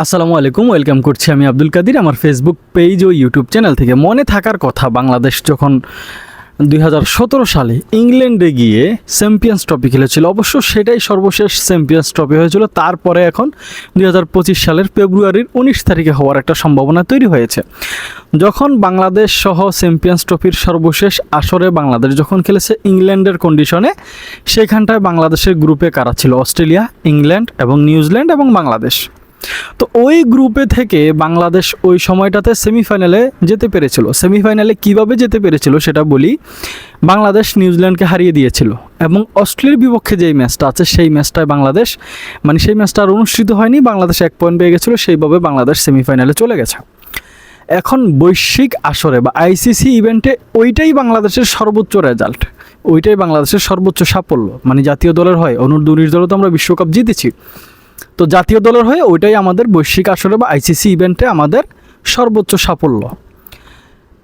আসসালামু আলাইকুম, ওয়েলকাম করছি আমি আব্দুল কাদির। আমার ফেসবুক পেজ ও ইউটিউব চ্যানেল থেকে মনে থাকার কথা, বাংলাদেশ যখন দুই হাজার সতেরো সালে ইংল্যান্ডে গিয়ে চ্যাম্পিয়ন্স ট্রফি খেলেছিল, অবশ্য সেটাই সর্বশেষ চ্যাম্পিয়ন্স ট্রফি হয়েছিল। তারপরে এখন দুই হাজার পঁচিশ সালের ফেব্রুয়ারির উনিশ তারিখে হওয়ার একটা সম্ভাবনা তৈরি হয়েছে। যখন বাংলাদেশ সহ চ্যাম্পিয়ন্স ট্রফির সর্বশেষ আসরে বাংলাদেশ যখন খেলেছে ইংল্যান্ডের কন্ডিশনে সেখানটায় বাংলাদেশের গ্রুপে কারা ছিল? অস্ট্রেলিয়া, ইংল্যান্ড এবং নিউজিল্যান্ড এবং বাংলাদেশ। তো ওই গ্রুপে থেকে বাংলাদেশ ওই সময়টাতে সেমিফাইনালে যেতে পেরেছিল। সেমিফাইনালে কীভাবে যেতে পেরেছিল সেটা বলি, বাংলাদেশ নিউজিল্যান্ডকে হারিয়ে দিয়েছিল এবং অস্ট্রেলিয়ার বিপক্ষে যেই ম্যাচটা আছে সেই ম্যাচটায় বাংলাদেশ মানে সেই ম্যাচটা আর অনুষ্ঠিত হয়নি, বাংলাদেশ এক পয়েন্ট পেয়ে গেছিল, সেইভাবে বাংলাদেশ সেমিফাইনালে চলে গেছে। এখন বৈশ্বিক আসরে বা আইসিসি ইভেন্টে ওইটাই বাংলাদেশের সর্বোচ্চ রেজাল্ট ওইটাই বাংলাদেশের সর্বোচ্চ সাফল্য মানে জাতীয় দলের হয় অনুর্ধ উনিশ দলে তো আমরা বিশ্বকাপ জিতেছি। তো জাতীয় দলের হয়ে ওইটাই আমাদের বৈশ্বিক আসরে বা আইসিসি ইভেন্টে আমাদের সর্বোচ্চ সাফল্য।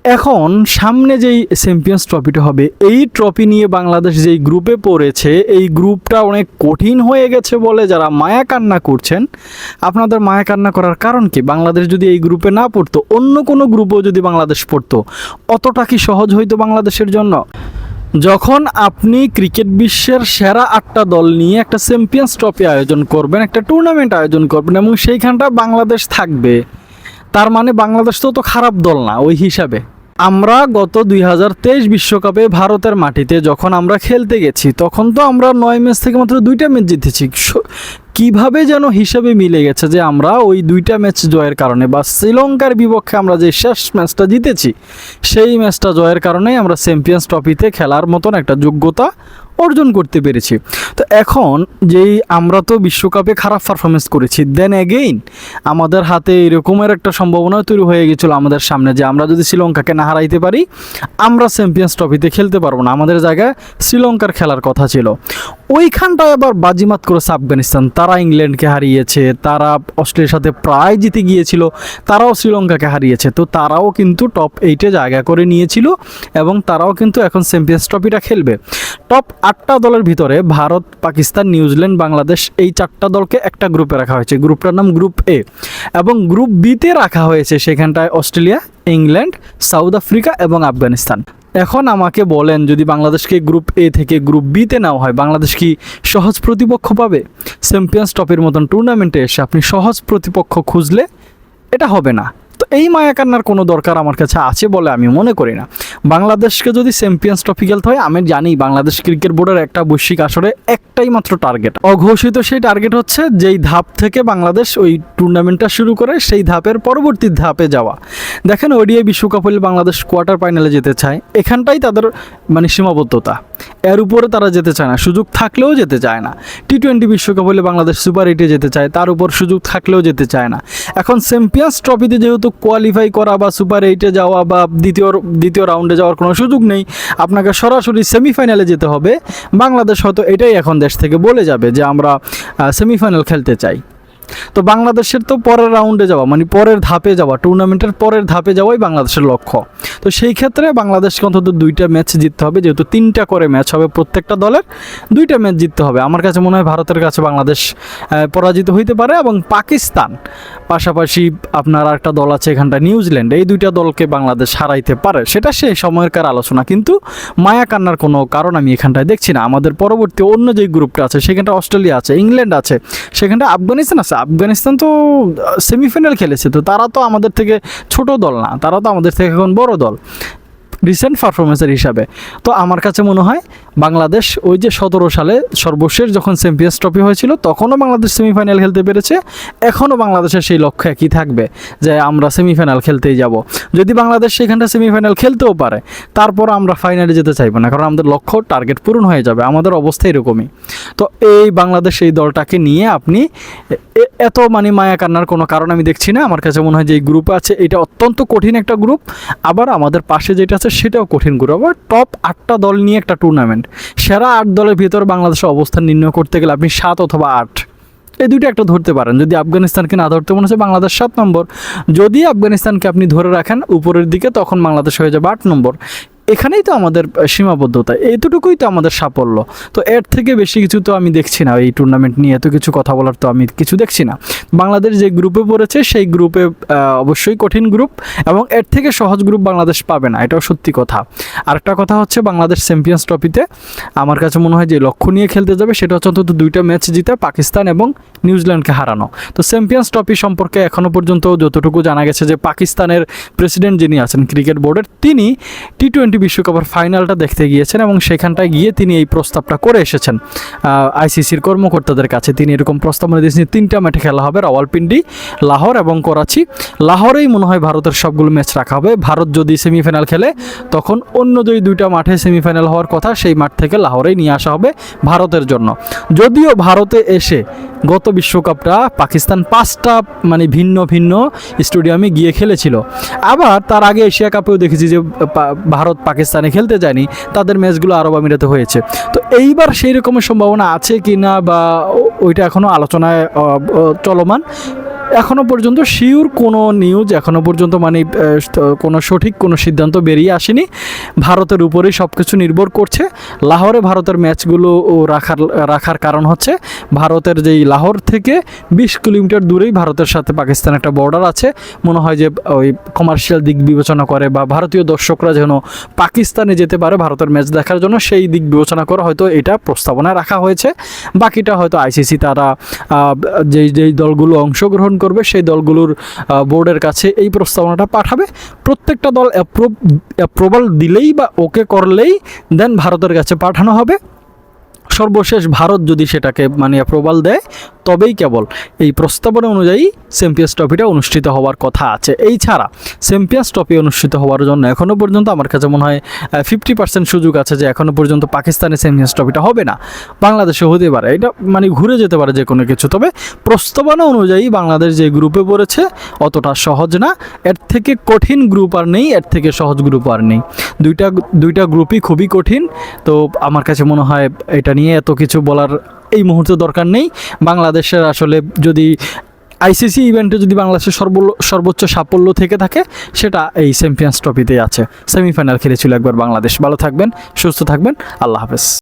এখন সামনে যেই চ্যাম্পিয়ন্স ট্রফিটা হবে, এই ট্রফি নিয়ে বাংলাদেশ যেই গ্রুপে পড়েছে, এই গ্রুপটা অনেক কঠিন হয়ে গেছে বলে যারা মায়া কান্না করছেন, আপনাদের মায়া কান্না করার কারণ কি? বাংলাদেশ যদি এই গ্রুপে না পড়তো, অন্য কোনো গ্রুপেও যদি বাংলাদেশ পড়তো, অতটা কি সহজ হইতো বাংলাদেশের জন্য? যখন আপনি ক্রিকেট বিশ্বের সেরা আটটা দল নিয়ে একটা চ্যাম্পিয়ন্স ট্রফি আয়োজন করবেন, একটা টুর্নামেন্ট আয়োজন করবেন এবং সেইখানটা বাংলাদেশ থাকবে, তার মানে বাংলাদেশ তো তো খারাপ দল না ওই হিসাবে। আমরা গত দুই বিশ্বকাপে ভারতের মাটিতে যখন আমরা খেলতে গেছি, তখন তো আমরা নয় ম্যাচ থেকে মাত্র দুইটা ম্যাচ জিতেছি। কীভাবে যেন হিসাবে মিলে গেছে যে আমরা ওই দুইটা ম্যাচ জয়ের কারণে বা শ্রীলঙ্কার বিপক্ষে আমরা যে শেষ ম্যাচটা জিতেছি, সেই ম্যাচটা জয়ের কারণেই আমরা চ্যাম্পিয়ন্স ট্রফিতে খেলার মতন একটা যোগ্যতা অর্জন করতে পেরেছি। তো এখন যেই আমরা তো বিশ্বকাপে খারাপ পারফরমেন্স করেছি দেন এগেইন আমাদের হাতে এরকমের একটা সম্ভাবনা তৈরি হয়ে গেছিল আমাদের সামনে যে আমরা যদি শ্রীলঙ্কাকে না হারাইতে পারি, আমরা চ্যাম্পিয়ন্স ট্রফিতে খেলতে পারব না। আমাদের জায়গায় শ্রীলঙ্কার খেলার কথা ছিল। ওইখানটায় আবার বাজিমাত করেছে আফগানিস্তান। তারা ইংল্যান্ডকে হারিয়েছে, তারা অস্ট্রেলিয়ার সাথে প্রায় জিতে গিয়েছিল, তারাও শ্রীলঙ্কাকে হারিয়েছে। তো তারাও কিন্তু টপ এইটে জায়গা করে নিয়েছিল এবং তারাও কিন্তু এখন চ্যাম্পিয়ন্স ট্রফিটা খেলবে। টপ আটটা দলের ভিতরে ভারত, পাকিস্তান, নিউজিল্যান্ড, বাংলাদেশ এই চারটা দলকে একটা গ্রুপে রাখা হয়েছে। গ্রুপটার নাম গ্রুপ এ এবং গ্রুপ বিতে রাখা হয়েছে সেখানটায় অস্ট্রেলিয়া, ইংল্যান্ড, সাউথ আফ্রিকা এবং আফগানিস্তান। এখন আমাকে বলেন, যদি বাংলাদেশকে গ্রুপ এ থেকে গ্রুপ বিতে নেওয়া হয়, বাংলাদেশ কি সহজ প্রতিপক্ষ পাবে? চ্যাম্পিয়ন্স ট্রফির মতন টুর্নামেন্টে এসে আপনি সহজ প্রতিপক্ষ খুঁজলে এটা হবে না। এই মায়া কান্নার কোনো দরকার আমার কাছে আছে বলে আমি মনে করি না। বাংলাদেশকে যদি চ্যাম্পিয়ন্স ট্রফি খেলতে হয়, আমি জানি বাংলাদেশ ক্রিকেট বোর্ডের একটা বৈশ্বিক আসরে একটাই মাত্র টার্গেট অঘোষিত সেই টার্গেট হচ্ছে যেই ধাপ থেকে বাংলাদেশ ওই টুর্নামেন্টটা শুরু করে সেই ধাপের পরবর্তী ধাপে যাওয়া। দেখেন ওডিআই বিশ্বকাপ হলে বাংলাদেশ কোয়ার্টার ফাইনালে যেতে চায়। এখানটাই তাদের মানে সীমাবদ্ধতা। এর উপরে তারা যেতে চায় না, সুযোগ থাকলেও যেতে চায় না। টি টোয়েন্টি বিশ্বকাপ হলে বাংলাদেশ সুপার এইটে যেতে চায়, তার উপর সুযোগ থাকলেও যেতে চায় না। এখন চ্যাম্পিয়ন্স ট্রফিতে যেহেতু কোয়ালিফাই করা বা সুপার এইটে যাওয়া বা দ্বিতীয় দ্বিতীয় রাউন্ডে যাওয়ার কোনো সুযোগ নেই। আপনাকে সরাসরি সেমিফাইনালে যেতে হবে। বাংলাদেশ হয়তো এটাই এখন দেশ থেকে বলে যাবে যে আমরা সেমিফাইনাল খেলতে চাই। তো বাংলাদেশের তো পরের রাউন্ডে যাওয়া মানে পরের ধাপে যাওয়া টুর্নামেন্টের পরের ধাপে যাওয়াই বাংলাদেশের লক্ষ্য। তো সেই ক্ষেত্রে বাংলাদেশকে অন্তত দুইটা ম্যাচ জিততে হবে, যেহেতু তিনটা করে ম্যাচ হবে প্রত্যেকটা দলের, দুইটা ম্যাচ জিততে হবে। আমার কাছে মনে হয় ভারতের কাছে বাংলাদেশ পরাজিত হইতে পারে এবং পাকিস্তান, পাশাপাশি আপনার একটা দল আছে এখানটা নিউজিল্যান্ড, এই দুইটা দলকে বাংলাদেশ হারাইতে পারে, সেটা সেই সময়কার আলোচনা। কিন্তু মায়া কান্নার কোনো কারণ আমি এখানটায় দেখছি না। আমাদের পরবর্তী অন্য যে গ্রুপটা আছে, সেখানটা অস্ট্রেলিয়া আছে, ইংল্যান্ড আছে, সেখানটা আফগানিস্তান আছে। আফগানিস্তান তো সেমিফাইনাল খেলেছে, তো তারা তো আমাদের থেকে ছোট দল না, তারা তো আমাদের থেকে এখন বড় দল। রিসেন্ট পারফরমেন্সের হিসাবে। তো আমার কাছে মনে হয় বাংলাদেশ ওই যে সতেরো সালে সর্বশেষ যখন চ্যাম্পিয়ন্স ট্রফি হয়েছিল, তখনও বাংলাদেশ সেমিফাইনাল খেলতে পেরেছে। এখনও বাংলাদেশের সেই লক্ষ্য একই থাকবে যে আমরা সেমিফাইনাল খেলতেই যাব। যদি বাংলাদেশ সেখানটা সেমিফাইনাল খেলতেও পারে তারপর আমরা ফাইনালে যেতে চাইব না, কারণ আমাদের লক্ষ্য টার্গেট পূরণ হয়ে যাবে। আমাদের অবস্থা এরকমই। তো এই বাংলাদেশ এই দলটাকে নিয়ে আপনি এত মানে মায়া কান্নার কোনো কারণ আমি দেখছি না। আমার কাছে মনে হয় যে এই গ্রুপ আছে, এটা অত্যন্ত কঠিন একটা গ্রুপ আবার আমাদের পাশে যেটা আছে সেটাও কঠিন গ্রুপ আবার টপ আটটা দল নিয়ে একটা টুর্নামেন্ট সেরা আট দলের ভিতর বাংলাদেশের অবস্থান নির্ণয় করতে গেলে আপনি সাত অথবা আট। এই দুইটা একটা ধরতে পারেন। যদি আফগানিস্তানকে না ধরতে মনে হচ্ছে, বাংলাদেশ সাত নম্বর। যদি আফগানিস্তানকে আপনি ধরে রাখেন, উপরের দিকে তখন বাংলাদেশ হয়ে যাবে আট নম্বর। এখানেই তো আমাদের সীমাবদ্ধতা। এতটুকুই তো আমাদের সাফল্য। তো এর থেকে বেশি কিছু তো আমি দেখছি না। এই টুর্নামেন্ট নিয়ে এত কিছু কথা বলার তো আমি কিছু দেখছি না। বাংলাদেশ যে গ্রুপে পড়েছে, সেই গ্রুপে অবশ্যই কঠিন গ্রুপ এবং এর থেকে সহজ গ্রুপ বাংলাদেশ পাবে না। এটাও সত্যি কথা। আরেকটা কথা হচ্ছে বাংলাদেশ চ্যাম্পিয়ন্স ট্রফিতে আমার কাছে মনে হয় যে লক্ষ্য নিয়ে খেলতে যাবে, সেটা হচ্ছে অন্তত দুইটা ম্যাচ জিতে পাকিস্তান এবং নিউজিল্যান্ডকে হারানো। তো চ্যাম্পিয়ন্স ট্রফি সম্পর্কে এখনও পর্যন্ত যতটুকু জানা গেছে যে পাকিস্তানের প্রেসিডেন্ট যিনি আছেন ক্রিকেট বোর্ডের তিনি টি টোয়েন্টি বিশ্বকাপের ফাইনালটা দেখতে গিয়েছেন এবং সেখানটায় গিয়ে তিনি এই প্রস্তাবটা করে এসেছেন। আইসিসির কর্মকর্তাদের কাছে তিনি এরকম প্রস্তাব প্রস্তাবনা দিয়েছেন তিনটা ম্যাচে খেলা হবে, রাওয়ালপিন্ডি, লাহোর এবং করাচি। লাহোরেই মনে হয় ভারতের সবগুলো ম্যাচ রাখা হবে। ভারত যদি সেমিফাইনাল খেলে, তখন অন্য যে দুইটা মাঠে সেমিফাইনাল হওয়ার কথা, সেই মাঠ থেকে লাহোরেই নিয়ে আসা হবে ভারতের জন্য। যদিও ভারতে এসে গত বিশ্বকাপটা পাকিস্তান পাঁচটা মানে ভিন্ন ভিন্ন স্টেডিয়ামে গিয়ে খেলেছিল। আবার তার আগে এশিয়া কাপেও দেখেছি যে ভারত পাকিস্তানে খেলতে যায়নি, তাদের ম্যাচগুলো আরব আমিরাতে হয়েছে। তো এইবার সেই রকমের সম্ভাবনা আছে কি না বা ওইটা এখনও আলোচনায় চলমান। এখনও পর্যন্ত শিওর কোনো নিউজ এখনও পর্যন্ত মানে কোনো সঠিক কোনো সিদ্ধান্ত বেরিয়ে আসেনি। ভারতের উপরেই সব কিছু নির্ভর করছে। লাহোরে ভারতের ম্যাচগুলো রাখার রাখার কারণ হচ্ছে, ভারতের যেই লাহোর থেকে বিশ কিলোমিটার দূরেই ভারতের সাথে পাকিস্তান একটা বর্ডার আছে। মনে হয় যে, ওই কমার্শিয়াল দিক বিবেচনা করে বা ভারতীয় দর্শকরা যেন পাকিস্তানে যেতে পারে ভারতের ম্যাচ দেখার জন্য, সেই দিক বিবেচনা করে হয়তো এটা প্রস্তাবনায় রাখা হয়েছে। বাকিটা হয়তো আইসিসি তারা যেই যেই দলগুলো অংশগ্রহণ করবে, সেই দলগুলোর বোর্ডের কাছে এই প্রস্তাবনাটা পাঠাবে। প্রত্যেকটা দল অ্যাপ্রুভাল দিলেই বা ওকে করলেই দেন ভারতের কাছে পাঠানো হবে। সর্বশেষ ভারত যদি সেটাকে মানে অ্যাপ্রুভাল দেয় তবেই কেবল এই প্রস্তাবনা অনুযায়ী চ্যাম্পিয়ন্স ট্রফিটা অনুষ্ঠিত হওয়ার কথা আছে। এই ছাড়া চ্যাম্পিয়ন্স ট্রফি অনুষ্ঠিত হওয়ার জন্য এখনও পর্যন্ত আমার কাছে মনে হয় ফিফটি পার্সেন্ট সুযোগ আছে যে এখনও পর্যন্ত পাকিস্তানে চ্যাম্পিয়ন্স ট্রফিটা হবে না। বাংলাদেশে হতে পারে। এটা মানে ঘুরে যেতে পারে যে কোনো কিছু। তবে প্রস্তাবনা অনুযায়ী বাংলাদেশ যে গ্রুপে পড়েছে অতটা সহজ না। এর থেকে কঠিন গ্রুপ আর নেই, এর থেকে সহজ গ্রুপ আর নেই। দুইটা দুইটা গ্রুপই খুবই কঠিন। তো আমার কাছে মনে হয় এটা নিয়ে এত কিছু বলার এই মুহূর্তে দরকার নেই। বাংলাদেশের আসলে যদি আইসিসি ইভেন্টে যদি বাংলাদেশের সর্ব সর্বোচ্চ সাফল্য থেকে থাকে, সেটা এই চ্যাম্পিয়ন্স ট্রফিতেই আছে। সেমিফাইনাল খেলেছিল একবার বাংলাদেশ। ভালো থাকবেন, সুস্থ থাকবেন। আল্লাহ হাফেজ।